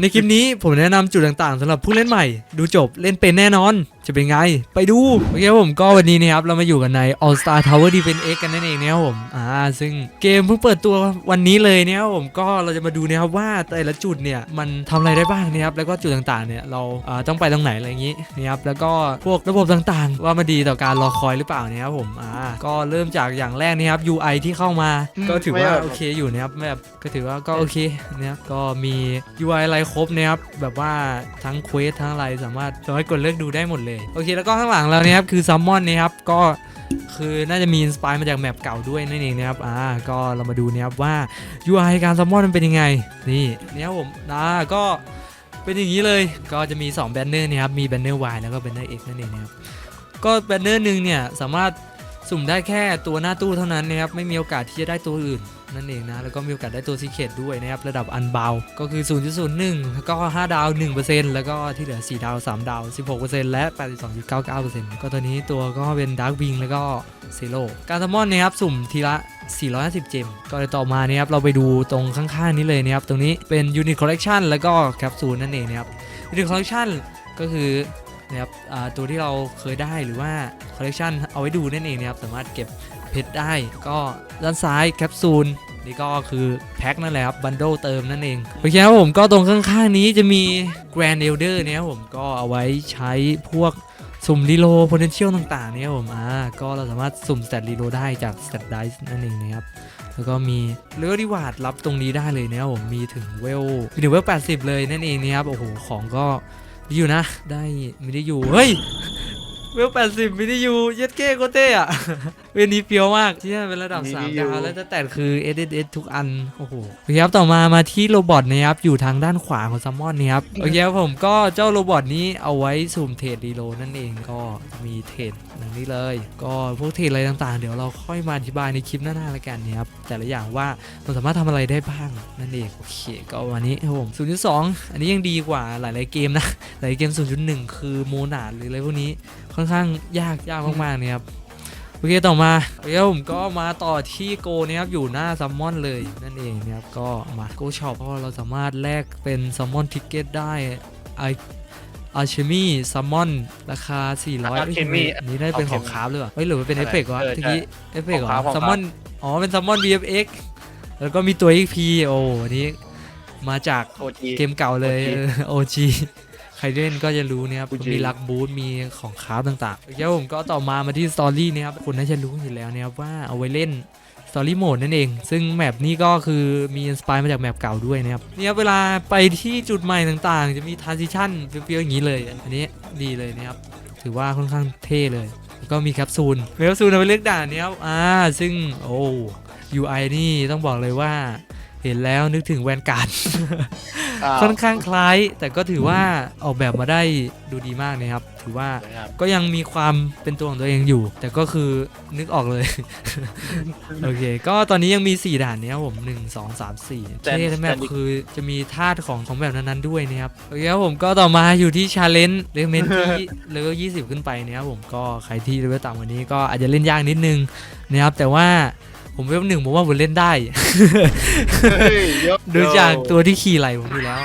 ในคลิปนี้ผมแนะนำจุดต่างๆสำหรับผู้เล่นใหม่ ดูจบเล่นเป็นแน่นอน จะเป็นไง ไปดูโอเคครับผมก็วันนี้นะครับ เรามาอยู่กันใน All Star Tower Defense X กันนั่นเองนะครับผมอ่าซึ่งเกมเพิ่งเปิดตัววันนี้เลยนะครับผมก็เราจะมาดูนะครับว่าแต่ละจุดเนี่ยมันทำอะไรได้บ้างนะครับแล้วก็จุดต่างๆเนี่ยเราอ่าต้องไปตรงไหนอะไรอย่างนี้นะครับแล้วก็พวกระบบต่างๆ ว่ามันดีต่อการรอคอยหรือเปล่านะครับผมอ่าก็เริ่มจากอย่างแรกนะครับ UI ที่เข้ามาก็ถือว่าโอเคอยู่นะครับแบบก็ถือว่าก็โอเคนะครับก็มี UI อะไรครบนะครับแบบว่าทั้งเควสทั้งอะไรสามารถสามารถกดเลือกดูได้หมดเลยโอเคแล้วก็ข้างหลังเราเนี้ยครับคือซัมมอนนะครับก็คือน่าจะมีอินสปายมาจากแมปเก่าด้วยนั่นเองนะครับอ่าก็เรามาดูนะครับว่า UI การซัมมอนมันเป็นยังไงนี่เนี่ยผมอ่าก็เป็นอย่างนี้เลยก็จะมี 2 แบนเนอร์นะครับมีแบนเนอร์ Y แล้วก็แบนเนอร์ X นั่นเองนะครับก็แบนเนอร์หนึ่งเนี่ยสามารถ สุ่มได้แค่ตัวหน้าตู้เท่านั้นนะครับไม่มีโอกาสที่จะได้ตัวอื่นนั่นเองนะแล้วก็มีโอกาสได้ตัวซีเคดด้วยนะครับระดับอันเบาก็คือ 0.01 แล้วก็ 5 ดาว 1%แล้วก็ที่เหลือ 4 ดาว 3 ดาว 16%และ 82.99%ก็ตัวนี้ตัวก็เป็นดาร์ w วิงแล้วก็ซีโร่การทมอนนะครับสุ่มทีละ 450 เจมก็เลยต่อมานะครับเราไปดูตรงข้างๆนี้เลยนะครับตรงนี้เป็น Unit Collection แล้วก็แคปซูลนั่นเองนะครับ Unit Collection ก็คือ นะครับตัวที่เราเคยได้หรือว่าคอลเล t ชันเอาไว้ดูนั่นเองนะครับสามารถเก็บเพชรได้ก็ด้านซ้ายแคปซูลนี่ก็คือแพ็คนั่นแหละครับบันโดเติมนั่นเองโอเคครับผมก็ตรงข้างๆนี้จะมี Grand Elder เนี่ยผมก็เอาไว้ใช้พวกสุ่มรีโล potential ต่างๆเนี่ยผมอ่าก็เราสามารถสุ่มสเตตรีโลได้จากสเตตไดส์นั่นเองนะครับแล้วก็มีเลือดีวาดรับตรงนี้ได้เลยนะครับผมมีถึงเวลมีถึงเวล80 เลยนั่นเองนะครับโอ้โหของก็ มีอยู่นะ ได้ไม่ได้อยู่เฮ้ยเวล80ไม่ได้อยู่เย็ดเก้โคเต้อะ เวลนี้เฟี้ยวมากที่เป็นระดับมี3ดีอยู่ดาวแล้วจะแต่คือ S S S ทุกอัน โอ้โหโอเคครับต่อมามาที่โรบอทนะครับ อยู่ทางด้านขวาของซัมมอนนี่ครับ โอเคครับผมก็เจ้าโรบอทนี้เอาไว้สุ่มเทรดรีโลนั่นเองก็มีเทรดอย่างนี้เลย ก็พวกเทรดอะไรต่างๆ เดี๋ยวเราค่อยมาอธิบายในคลิปหน้าๆแล้วกันนะครับ แต่ละอย่างว่าเราสามารถทำอะไรได้บ้างนั่นเองโอเคก็วันนี้ครับผม0.2อันนี้ยังดีกว่าหลายๆเกมนะหลายเกม0.1คือโมนาดหรืออะไรพวกนี้ค่อนข้างยากยากมากๆเนี่ยครับ โอเคต่อมาโอเคผมก็มาต่อที่โกนะครับอยู่หน้าซัมมอนเลยนั่นเองนะครับก็มาโกช็อปเพราะว่าเราสามารถแลกเป็นซัมมอนทิกเก็ตได้ไออาร์เชมี่ซัมมอนราคา 400 Alchemy อันนี้ได้เป็นของคราฟหรือเปล่าเฮ้ยหรือว่าเป็นเอฟเฟกต์วะเออทีใช่นี้เอฟเฟกต์เหรของคราอฟของคราฟซัมมอนอ๋อเป็นซัมมอน VFX แล้วก็มีตัว XP โอ้อันนี้มาจากโอจีเกมเก่าเลย OG โอจี ใครเล่นก็จะรู้นะครับ OG มีลักบูธมีของคราฟต่างๆแล้วผมก็ต่อมามาที่สตอรี่นะครับคุณน่าจะรู้อยู่แล้วนะครับว่าเอาไว้เล่นสตอรี่โหมดนั่นเอง ซึ่งแมปนี้ก็คือมีอินสปายมาจากแมปเก่าด้วยนะครับ เนี่ยเวลาไปที่จุดใหม่ต่างๆ จะมีทรานซิชันเปรี้ยวๆอย่างนี้เลย อันนี้ดีเลยนะครับ ถือว่าค่อนข้างเท่เลยแล้วก็มีแคปซูลมีแคปซูลเอาไว้เลือกด่านเนี้ครับ อ่า ซึ่งโอ้ UI นี่ต้องบอกเลยว่า เห็นแล้วนึกถึงแวนการ์ดอ้าว ค่อนข้างคล้าย แต่ก็ถือว่าออกแบบมาได้ดูดีมากนะครับ ถือว่าสวยงามก็ยังมีความเป็นตัวของตัวเองอยู่ แต่ก็คือนึกออกเลย โอเค ก็ตอนนี้ยังมี 4 ด่านเนี้ยครับผม 1 2 3 4แต่เท่ทั้งแมปแต่คือจะมีธาตุของของแบบนั้นๆด้วยนะครับ โอเคครับผมก็ต่อมาอยู่ที่ชาเลนจ์เลเมนที่เลเวล20 ขึ้นไปนะครับผมก็ใครที่เลเวลต่ำกว่านี้ก็อาจจะเล่นยากนิดนึงนะครับแต่ว่า ผมเลเวลหนึ่งผมว่าผมเล่นได้เฮ้ยยกดูจากตัวที่ขี่ไหลผมอยู่แล้ว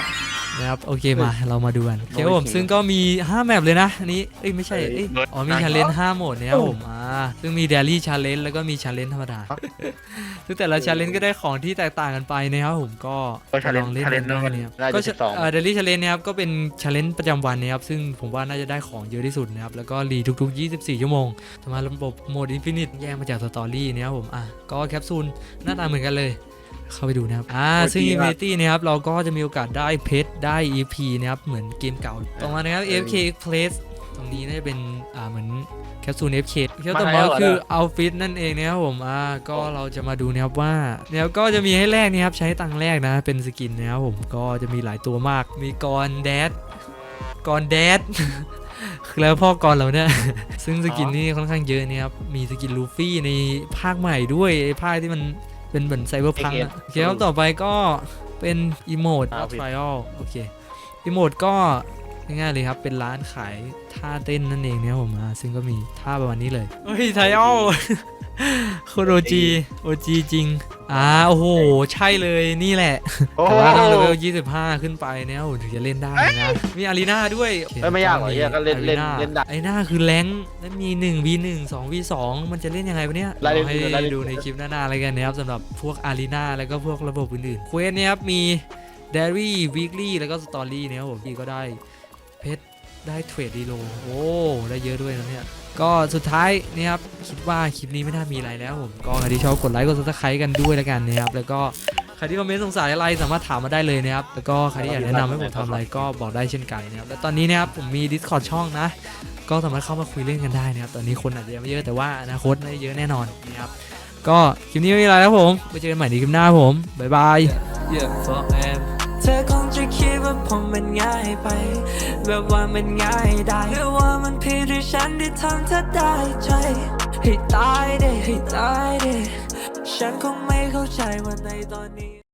นะครับโอเคมาเรามาดูกันโอเคครับผมซึ่งก็มี 5 แมปเลยนะอันนี้เอ้ยไม่ใช่เอ้ยอ๋อมีชาเลนจ์5โหมดเนี่ยครับผมอ่า ซึ่งมีเดลี่ชาเลนจ์แล้วก็มีชาเลนจ์ธรรมดา ซึ่งแต่ละชาเลนจ์ก็ได้ของที่แตกต่างกันไปนะครับผมก็ก็ชาเลลนองจ์เล่นชาเลกันนจ์ได้นั่นนะครับน่าก็จะสิบสองเดลี่ชาเลนจ์นะครับก็เป็นชาเลนจ์ประจำวันนะครับซึ่งผมว่าน่าจะได้ของเยอะที่สุดนะครับแล้วก็รีทุกๆ 24 ชั่วโมงทำมาระบบโหมดอินฟินิตแยกมาจากสตอรี่นะครับผมอะก็แคปซูลหน้าตาเหมือนกันเลยเข้าไปดูนะครับ อ่า ซึ่ง Infinity นะครับ เราก็จะมีโอกาสได้เพชร ได้ EP นะครับ เหมือนเกมเก่า ต่อมานะครับ FK Place ต รงนี้น่าจะเป็นอ่าเหมือนแคปซูล FK เที่ยวต่อมาก็คือ Outfit นั่นเองนะครับผมอ่าก็เราจะมาดูนะครับว่าเนี่ยก็จะมีให้แลกนะครับใช้ตังค์แลกนะเป็นสกินนะครับผมก็จะมีหลายตัวมาก มีกรแดดกรแดดคือแล้วพ่อกรเราเนี่ย ซึ่งสกินนี่ค่อนข้างเยอะนะครับมีสกินลูฟี่ในภาคใหม่ด้วยไอ้ภาคที่มันเป็นเหมือนไซเบอร์พังเออะเกมโอเคครับต่อไปก็เป็นอีโมดอ่าออฟผิดไทรอลโอเคอีโมดก็ง่ายๆเลยครับ เป็นร้านขาย ท่าเต้นนั่นเองเนี่ยผมอ่าซึ่งก็มีท่าประมาณนี้เลยเฮ้ยไทรอลโคตรโอจีโอจีจริงออ่าโอ้โห ใช่เลยนี่แหละ โอ้แต่โหว่าต้องเลเวล25 ขึ้นไปเนี่ยโอ้โหถึงจะเล่นได้นะ มีอารีนาด้วยเอ้ยไม่ยากหรอกเหี้ยก็เล่นเล่น Arena เล่นได้ ไอ้หน้าคือแรงค์แล้วมี 1 v 1 2 v 2มันจะเล่นยังไงวะเนี่ยรายละเราเอียดให้รายละเอียด ดูในคลิปหน้าๆอะไรกันนะครับสำหรับพวกอารีนาแล้วก็พวกระบบอื่นๆเควสเนี่ยครับมี d a รี่วีคลี่แล้วก็สตอรี่เนี่ยครับผมพี่ก็ได้เพชร ได้เทรดดีโลโอ้ได้เยอะด้วยนะเนี่ยก็สุดท้ายเนี่ยครับคิดว่าคลิปนี้ไม่น่ามีอะไรแล้วผมก็ใครที่ชอบกดไลค์กดซับสไครต์กันด้วยแล้วกันนะครับแล้วก็ใครที่คอมเมนต์สงสัยอะไรสามารถถามมาได้เลยนะครับแล้วก็ใครที่อยากแนะนำให้ผมทำอะไรก็บอกได้เช่นกันนะครับและตอนนี้นะครับผมมี Discord ช่องนะ ก็สามารถเข้ามาคุยเล่นกันได้นะครับตอนนี้คนอาจจะไม่เยอะแต่ว่าอนาคตน่าจะเยอะแน่นอนนะครับก็คลิปนี้ไม่มีอะไรแล้วผมไปเจอกันใหม่ในคลิปหน้าผมบ๊ายบาย Yeah, คิดว่าผมมันง่ายไป แบบว่ามันง่ายได้หรือว่ามันผิดที่ฉันที่ทำเธอได้ใจให้ตายเด้ให้ตายเด้ฉันคงไม่เข้าใจว่าในตอนนี้